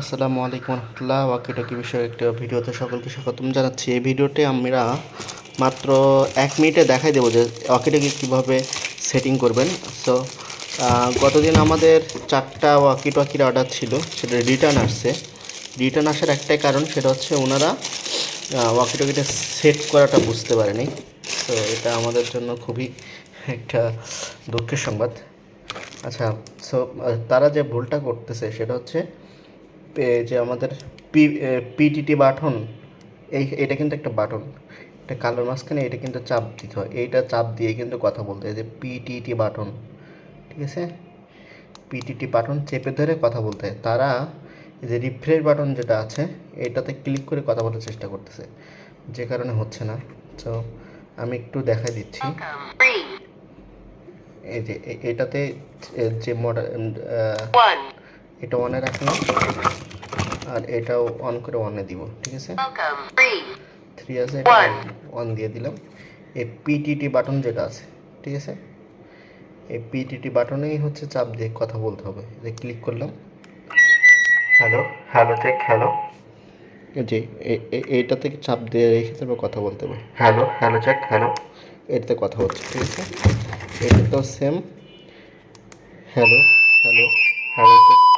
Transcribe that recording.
আসসালামু আলাইকুম রহমতুল্লাহ, ওয়াকিটকি বিষয়ে একটা ভিডিওতে সকলকে স্বাগতম জানাচ্ছি। এই ভিডিওতে আমরা মাত্র এক মিনিটে দেখাই দেবো যে ওয়াকিটকি কীভাবে সেটিং করবেন। সো গতদিন আমাদের চারটা ওয়াকিটকির অর্ডার ছিল, সেটা রিটার্ন আসছে। রিটার্ন আসার একটাই কারণ সেটা হচ্ছে ওনারা ওয়াকিটকিটা সেট করাটা বুঝতে পারেনি। তো এটা আমাদের জন্য খুবই একটা দুঃখের সংবাদ। আচ্ছা সো তারা যে ভুলটা করতেছে সেটা হচ্ছে যে আমাদের পি পিটিটি বাটন এই এটা কিন্তু একটা বাটন। এটা কালোর মাঝখানে এটা কিন্তু চাপ দিতে হয়। এইটা চাপ দিয়ে কিন্তু কথা বলতে হয়। যে পিটিটি বাটন ঠিক আছে? পিটিটি বাটন চেপে ধরে কথা বলতে হয়। তারা এই যে রিফ্রেশ বাটন যেটা আছে এটাতে ক্লিক করে কথা বলার চেষ্টা করতেছে। যে কারণে হচ্ছে না। তো আমি একটু দেখাই দিচ্ছি। এই যে এটাতে যে- মডেল one. এটা অনে রাখলাম। আর এটাও অন করে অনে দিব ঠিক আছে? থ্রি আছে এটা অন দিয়ে দিলাম। এই পিটিটি বাটন যেটা আছে ঠিক আছে? এই পিটিটি বাটনেই হচ্ছে চাপ দিয়ে কথা বলতে হবে। যে ক্লিক করলাম। হ্যালো হ্যালো চেক হ্যালো জি এইটা থেকে চাপ দিয়ে রেখে তারপর কথা বলতে হবে। হ্যালো হ্যালো চেক হ্যালো এটাতে কথা হচ্ছে ঠিক আছে? এটাতেও same hello hello hello check